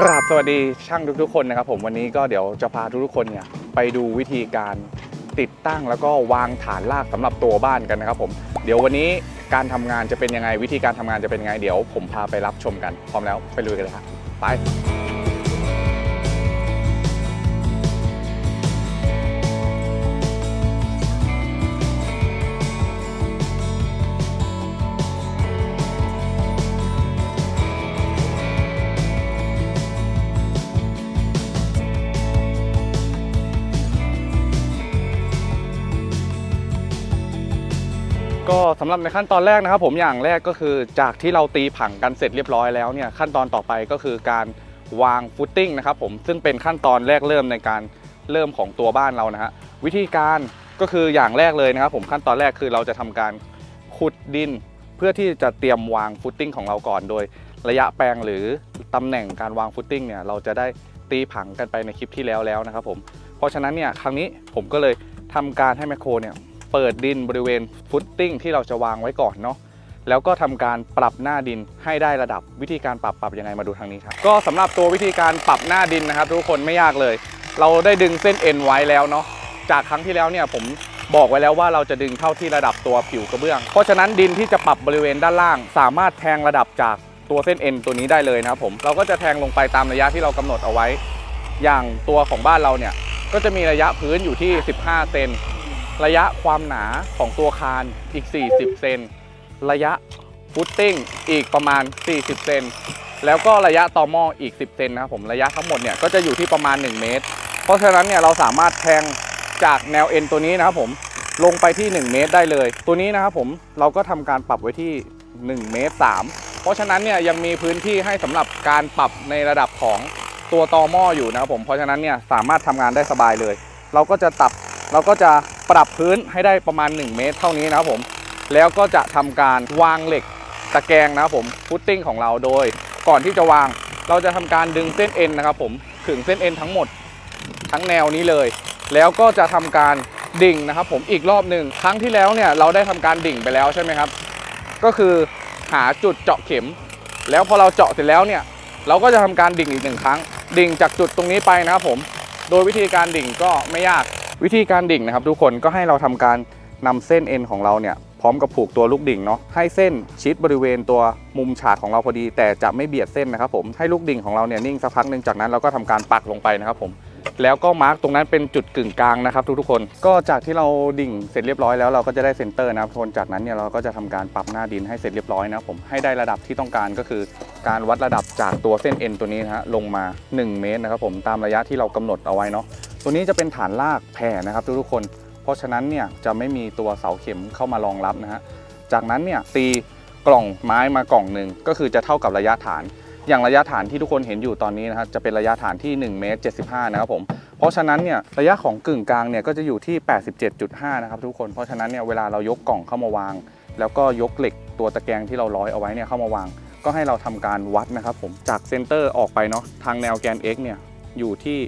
กราบสวัสดีช่างทุกๆคนนะครับผมวันนี้ก็เดี๋ยวจะพาทุกๆคนเนี่ยไปดูวิธีการติดตั้งแล้วก็วางฐานรากสำหรับตัวบ้านกันนะครับผมเดี๋ยววันนี้การทำงานจะเป็นยังไงวิธีการทำงานจะเป็นยังไงเดี๋ยวผมพาไปรับชมกันพร้อมแล้วไปลุยกันเลยครับไป ก็สำหรับในขั้นตอนแรกนะครับ ผมอย่างแรกก็คือจากที่เราตีผังกันเสร็จเรียบร้อยแล้วเนี่ยขั้นตอนต่อไปก็คือการวางฟุตติ้งนะครับผมซึ่งเป็นขั้นตอนแรกเริ่มในการเริ่มของตัวบ้านเรานะฮะวิธีการก็คืออย่างแรกเลยนะครับ ผมขั้นตอนแรกคือเราจะทำการขุดดิน เพื่อที่จะเตรียมวางฟุตติ้งของเราก่อนโดย ระยะแปลงหรือตำแหน่งการวางฟุตติ้งเนี่ยเราจะได้ตีผังกันไปในคลิปที่แล้วแล้วนะครับผมเพราะฉะนั้นเนี่ยครั้งนี้ผมก็เลยทำการให้แมคโครเนี่ย เปิดดินบริเวณฟุตติ้งที่เราจะวางไว้ก่อนเนาะแล้วก็ทำการปรับหน้าดินให้ได้ระดับวิธีการปรับปรับยังไงมาดูทางนี้ครับก็สำหรับตัววิธีการปรับหน้าดินนะครับ ทุกคนไม่ยากเลย เราได้ดึงเส้นเอ็นไว้แล้วเนาะจากครั้งที่แล้วเนี่ยผมบอกไว้แล้วว่าเราจะดึงเข้าที่ระดับตัวผิวกระเบื้อง เพราะฉะนั้นดินที่จะปรับบริเวณด้านล่าง สามารถแทงระดับจากตัวเส้นเอ็นตัวนี้ได้เลยนะครับผมเราก็จะแทงลงไปตามระยะที่เรากำหนดเอาไว้ อย่างตัวของบ้านเราเนี่ยก็จะมีระยะพื้นอยู่ที่ 15 เซน ระยะความหนาของตัวคานอีก 40 เซน ระยะฟุตติ้งอีกประมาณ 40 เซน แล้วก็ระยะต่อหม้ออีก 10 เซนนะครับผม ระยะทั้งหมดเนี่ยก็จะอยู่ที่ประมาณ 1 เมตร เพราะฉะนั้นเนี่ยเราสามารถแทงจากแนวเอ็นตัวนี้นะครับผม ลงไปที่ 1 เมตรได้เลย ตัวนี้นะครับผมเราก็ทำการปรับไว้ที่ 1 เมตร 3 เพราะฉะนั้นเนี่ยยังมีพื้นที่ให้สำหรับการปรับในระดับของตัวตอหม้ออยู่นะครับผม เพราะฉะนั้นเนี่ยสามารถทำงานได้สบายเลย เราก็จะตับ เราก็จะปรับพื้นให้ได้ประมาณ 1 เมตร เท่านี้นะครับผม แล้วก็จะทำการวางเหล็กตะแกรงนะครับผมฟุตติ้งของเราโดย ก่อนที่จะวางเราจะทำการดึงเส้นเอ็นนะครับผมขึงเส้นเอ็นทั้งหมดทั้งแนวนี้เลย แล้วก็จะทำการดิ่งนะครับผมอีกรอบหนึ่งครั้งที่แล้วเนี่ยเราได้ทำการดิ่งไปแล้วใช่ไหมครับ ก็คือหาจุดเจาะเข็ม แล้วพอเราเจาะเสร็จแล้วเนี่ยเราก็จะทำการดิ่งอีกหนึ่งครั้ง ดิ่งจากจุดตรงนี้ไปนะครับผม โดยวิธีการดิ่งก็ไม่ยาก วิธีการดิ่งนะครับ ทุกคนก็ให้เราทำการนำเส้นเอ็นของเราเนี่ยพร้อมกับผูกตัวลูกดิ่งเนาะให้เส้นชิดบริเวณตัวมุมฉากของเราพอดี แต่จะไม่เบียดเส้นนะครับผมให้ลูกดิ่งของเราเนี่ยนิ่งสักพักหนึ่งจากนั้นเราก็ทำการปักลงไปนะครับผมแล้วก็มาร์กตรงนั้นเป็นจุดกึ่งกลางนะครับทุกๆคน ก็จากที่เราดิ่งเสร็จเรียบร้อยแล้วเราก็จะได้เซนเตอร์นะครับทุกคนจากนั้นเนี่ยเราก็จะทำการปรับหน้าดินให้เสร็จเรียบร้อยนะครับผมให้ได้ระดับที่ต้องการก็คือการวัดระดับจากตัวเส้นเอ็นตัวนี้นะฮะลงมา 1 เมตรนะครับผมตามระยะที่เรากำหนดเอาไว้เนาะ ตัวนี้จะเป็นฐานรากแผ่นะครับทุกๆคน เพราะฉะนั้นเนี่ยจะไม่มีตัวเสาเข็มเข้ามารองรับนะฮะจากนั้นเนี่ยตีกล่องไม้มากล่องหนึ่งก็คือจะเท่ากับระยะฐาน อย่างระยะฐานที่ทุกคนเห็นอยู่ตอนนี้นะครับจะเป็นระยะฐานที่1เมตร75นะครับผมเพราะฉะนั้นเนี่ยระยะของกึ่งกลางเนี่ยก็จะอยู่ที่ 87.5นะครับทุกคนเพราะฉะนั้นเนี่ยเวลาเรายกกล่องเข้ามาวาง แล้วก็ยกเหล็กตัวตะแกรงที่เราร้อยเอาไว้เนี่ยเข้ามาวาง ก็ให้เราทำการวัดนะครับผมจากเซนเตอร์ออกไปเนาะทางแนวแกน x เนี่ยอยู่ที่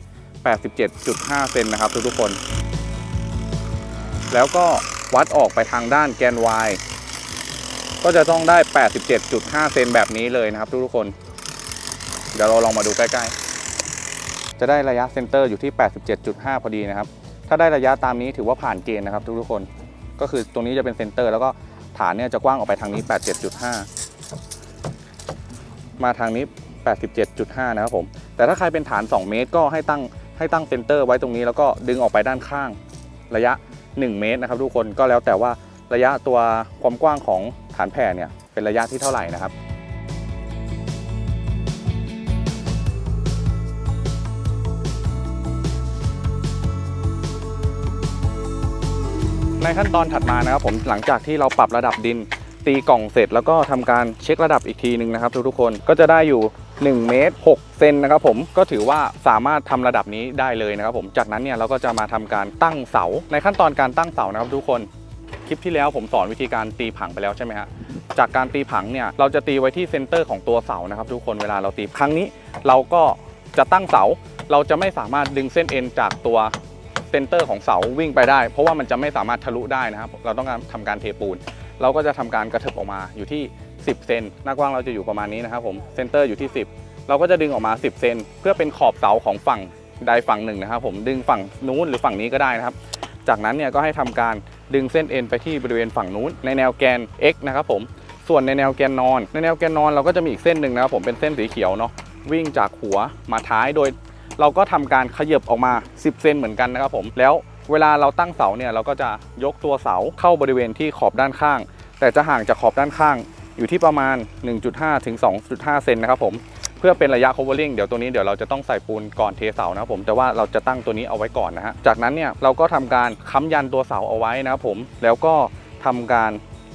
87.5 เซนนะครับทุกๆคน แล้วก็วัดออกไปทางด้านแกน y ก็จะต้องได้ 87.5 เซนแบบนี้เลยนะครับทุกๆคน เดี๋ยวเราลองมาดูใกล้ๆ จะได้ระยะเซนเตอร์อยู่ที่ 87.5 พอดีนะครับ ถ้าได้ระยะตามนี้ถือว่าผ่านเกณฑ์นะครับทุกๆคน ก็คือตรงนี้จะเป็นเซนเตอร์แล้วก็ฐานเนี่ยจะกว้างออกไปทางนี้ 87.5 มาทางนี้ 87.5 นะครับผม แต่ถ้าใครเป็นฐาน 2 เมตรก็ให้ตั้ง ให้ตั้งเซนเตอร์ไว้ตรงนี้แล้วก็ดึงออกไปด้านข้างระยะ 1 เมตรนะครับ ทุกคนก็แล้วแต่ว่าระยะตัวความกว้างของฐานแผ่เนี่ยเป็นระยะที่เท่าไหร่นะครับในขั้นตอนถัดมานะครับผมหลังจากที่เราปรับระดับดิน ตีกล่องเสร็จแล้วก็ทำการเช็คระดับอีกทีหนึ่งนะครับ ทุกๆคนก็จะได้อยู่ 1 เมตร6เซนนะครับผมก็ถือว่าสามารถทำระดับนี้ได้เลยนะครับผมจากนั้นเนี่ยเราก็จะมาทำการตั้งเสา ในขั้นตอนการตั้งเสานะครับทุกคนคลิปที่แล้วผมสอนวิธีการตีผังไปแล้วใช่ไหมฮะจากการตีผังเนี่ยเราจะตีไว้ที่เซนเตอร์ของตัวเสานะครับ ทุกคนเวลาเราตีครั้งนี้ เราก็จะตั้งเสา เราจะไม่สามารถดึงเส้นเอ็นจากตัวเซนเตอร์ของเสาวิ่งไปได้ เพราะว่ามันจะไม่สามารถทะลุได้นะครับ เราต้องการทำการเทปูน เราก็จะทำการกระเถิบออกมาอยู่ที่ 10 เซนหน้ากว้างเราจะอยู่ประมาณนี้นะครับผมเซนเตอร์อยู่ที่ 10 เราก็จะดึงออกมา 10 เซนเพื่อเป็นขอบเสาของฝั่งใดฝั่งหนึ่งนะครับผมดึงฝั่งนู้นหรือฝั่งนี้ก็ได้นะครับ จากนั้นเนี่ยก็ให้ทำการดึงเส้นเอ็นไปที่บริเวณฝั่งนู้น ในแนวแกน x นะครับผมส่วนในแนวแกนนอน ในแนวแกนนอนเราก็จะมีอีกเส้นหนึ่งนะครับผมเป็นเส้นสีเขียวเนาะวิ่งจากหัวมาท้ายโดย เราก็ทำการขยับออกมา 10 เซนเหมือนกันนะครับผมแล้วเวลาเราตั้งเสาเนี่ยเราก็จะยกตัวเสาเข้าบริเวณที่ขอบด้านข้าง แต่จะห่างจากขอบด้านข้าง อยู่ที่ประมาณ 1.5 ถึง 2.5 เซนนะครับผมเพื่อเป็นระยะ covering เดี๋ยวตัวนี้เดี๋ยวเราจะต้องใส่ปูนก่อนเทเสานะครับผมแต่ว่าเราจะตั้งตัวนี้เอาไว้ก่อนนะฮะจากนั้นเนี่ยเราก็ทำการค้ำยันตัวเสาเอาไว้นะครับผมแล้วก็ทำการ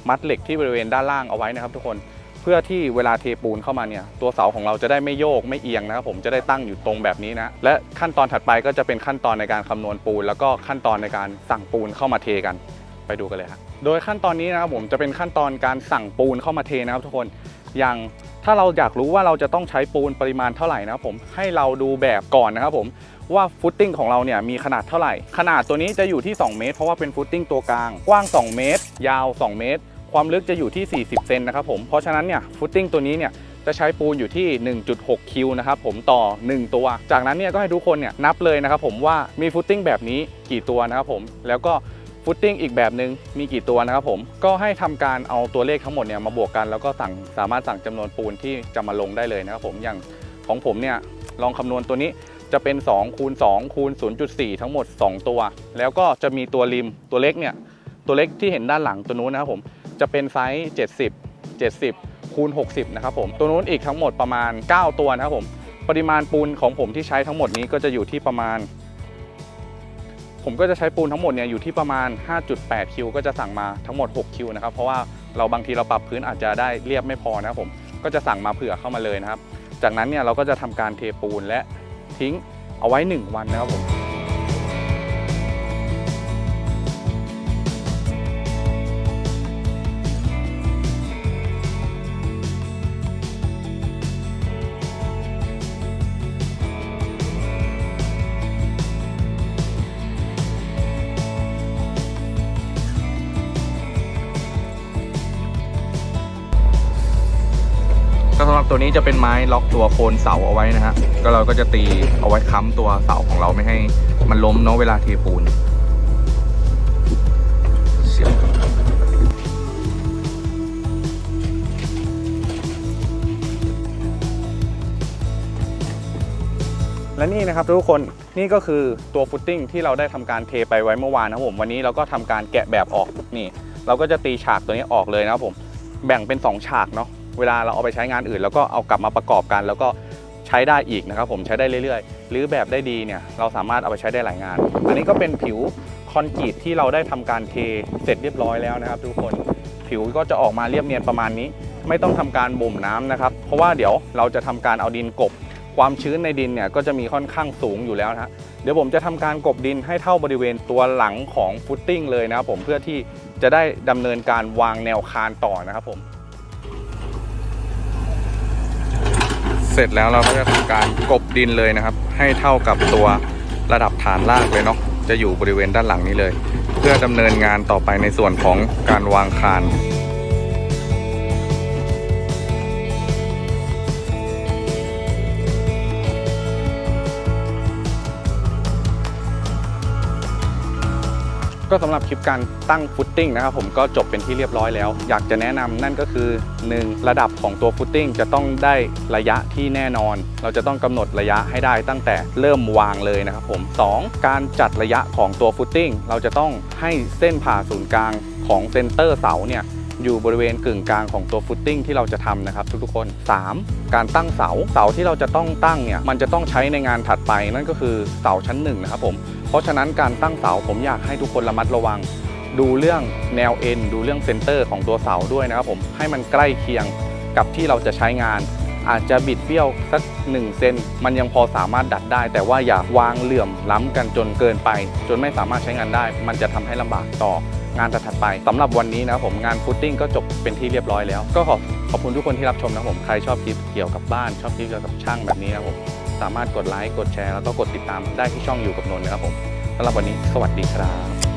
มัดเหล็กที่บริเวณด้านล่างเอาไว้นะครับ ทุกคนเพื่อที่เวลาเทปูนเข้ามาเนี่ยตัวเสาของเราจะได้ไม่โยกไม่เอียงนะครับผมจะได้ตั้งอยู่ตรงแบบนี้นะและขั้นตอนถัดไปก็จะเป็นขั้นตอนในการคำนวณปูน แล้วก็ขั้นตอนในการสั่งปูนเข้ามาเทกัน ไปดูกันเลยครับ โดยขั้นตอนนี้นะครับผมจะเป็นขั้นตอนการสั่งปูนเข้ามาเทนะครับทุกคนอย่างถ้าเราอยากรู้ว่าเราจะต้องใช้ปูนปริมาณเท่าไหร่นะครับผมให้เราดูแบบก่อนนะครับผมว่าฟุตติ้งของเราเนี่ยมีขนาดเท่าไหร่ ขนาดตัวนี้จะอยู่ที่ 2 เมตร เพราะว่าเป็นฟุตติ้งตัวกลาง กว้าง 2 เมตร ยาว 2 เมตร ความลึกจะอยู่ที่ 40 เซนนะครับผมเพราะฉะนั้นเนี่ยฟุตติ้งตัวนี้เนี่ยจะใช้ปูนอยู่ที่ 1.6 คิวนะครับผมต่อ 1 ตัว จากนั้นเนี่ยก็ให้ทุกคนเนี่ยนับเลยนะครับผมว่ามีฟุตติ้งแบบนี้กี่ตัวนะครับผมแล้วก็ ฟุตติ้งอีกแบบหนึ่งมีกี่ตัวนะครับผม ก็ให้ทำการเอาตัวเลขทั้งหมดเนี่ยมาบวกกัน แล้วก็สั่งสามารถสั่งจำนวนปูนที่จะมาลงได้เลยนะครับผมอย่างของผมเนี่ยลองคำนวณตัวนี้จะเป็น2คูณ2คูณ0.4 ทั้งหมด 2 ตัว แล้วก็จะมีตัวริมตัวเล็กเนี่ยตัวเล็กที่เห็นด้านหลังตัวนู้นนะครับผมจะเป็นไซส์ 70 70 คูณ 60 นะครับผม ตัวนู้นอีกทั้งหมดประมาณ 9 ตัวนะครับผม ปริมาณปูนของผมที่ใช้ทั้งหมดนี้ก็จะอยู่ที่ประมาณ ผมก็จะใช้ปูนทั้งหมดเนี่ยอยู่ที่ประมาณ 5.8 คิว ก็จะสั่งมาทั้งหมด 6 คิวนะครับ เพราะว่าเราบางทีเราปรับพื้นอาจจะได้เรียบไม่พอนะครับผม ก็จะสั่งมาเผื่อเข้ามาเลยนะครับ จากนั้นเนี่ยเราก็จะทำการเทปูนและทิ้งเอาไว้ 1 วันนะครับผม ตัวนี้จะเป็นไม้ล็อกตัวโคนเสาเอาไว้นะฮะก็เราก็จะตีเอาไว้ค้ำตัวเสาของเราไม่ให้มันล้มเนาะเวลาเทปูนเสียบและนี่นะครับทุกคนนี่ก็คือตัวฟุตติ้งที่เราได้ทำการเทไปไว้เมื่อวานนะครับผมวันนี้เราก็ทำการแกะแบบออกนี่ เราก็จะตีฉากตัวนี้ออกเลยนะครับผมแบ่งเป็น 2 ฉากเนาะ เวลาเราเอาไปใช้งานอื่น แล้วก็เอากลับมาประกอบกัน แล้วก็ใช้ได้อีกนะครับผมใช้ได้เรื่อยๆ หรือแบบได้ดีเนี่ยเราสามารถเอาไปใช้ได้หลายงาน อันนี้ก็เป็นผิวคอนกรีตที่เราได้ทำการเทเสร็จเรียบร้อยแล้วนะครับ ทุกคนผิวก็จะออกมาเรียบเนียนประมาณนี้ ไม่ต้องทำการบ่มน้ำนะครับ เพราะว่าเดี๋ยวเราจะทำการเอาดินกบ ความชื้นในดินเนี่ยก็จะมีค่อนข้างสูงอยู่แล้วนะเดี๋ยวผมจะทำการกบดินให้เท่าบริเวณตัวหลังของฟุตติ้งเลยนะครับผมเพื่อที่จะได้ดำเนินการวางแนวคานต่อนะครับผม สร็จแล้วเราก็จะทำการกบดินเลยนะครับ ให้เท่ากับตัวระดับฐานรากเลยเนาะจะอยู่บริเวณด้านหลังนี้เลย เพื่อดำเนินงานต่อไปในส่วนของการวางคาน ก็สำหรับคลิปการตั้งฟุตติ้งนะครับผมก็จบเป็นที่เรียบร้อยแล้ว อยากจะแนะนำนั่นก็คือ 1. ระดับของตัวฟุตติ้งจะต้องได้ระยะที่แน่นอน เราจะต้องกำหนดระยะให้ได้ตั้งแต่เริ่มวางเลยนะครับผม 2. การจัดระยะของตัวฟุตติ้งเราจะต้องให้เส้นผ่าศูนย์กลางของเซนเตอร์เสาเนี่ย อยู่บริเวณกึ่งกลางของตัวฟุตติ้งที่เราจะทำนะครับทุกๆคน 3. การตั้งเสาเสาที่เราจะต้องตั้งเนี่ยมันจะต้องใช้ในงานถัดไปนั่นก็คือเสาชั้นหนึ่งนะครับผมเพราะฉะนั้นการตั้งเสาผมอยากให้ทุกคนระมัดระวัง ดูเรื่องแนวเอ็นดูเรื่องเซนเตอร์ของตัวเสาด้วยนะครับผมให้มันใกล้เคียงกับที่เราจะใช้งานอาจจะบิดเบี้ยวสัก1เซนมันยังพอสามารถดัดได้ แต่ว่าอย่าวางเหลื่อมล้ำกันจนเกินไป จนไม่สามารถใช้งานได้ มันจะทำให้ลำบากต่อ งานถัดไปสำหรับวันนี้นะครับผมงานฟุตติ้งก็จบเป็นที่เรียบร้อยแล้ว ก็ขอขอบคุณทุกคนที่รับชมนะครับผมใครชอบคลิปเกี่ยวกับบ้าน ชอบคลิปเกี่ยวกับช่างแบบนี้นะครับผมสามารถกดไลค์กดแชร์แล้วก็กดติดตามได้ที่ช่องอยู่กับนนท์นะครับผมสำหรับวันนี้สวัสดีครับ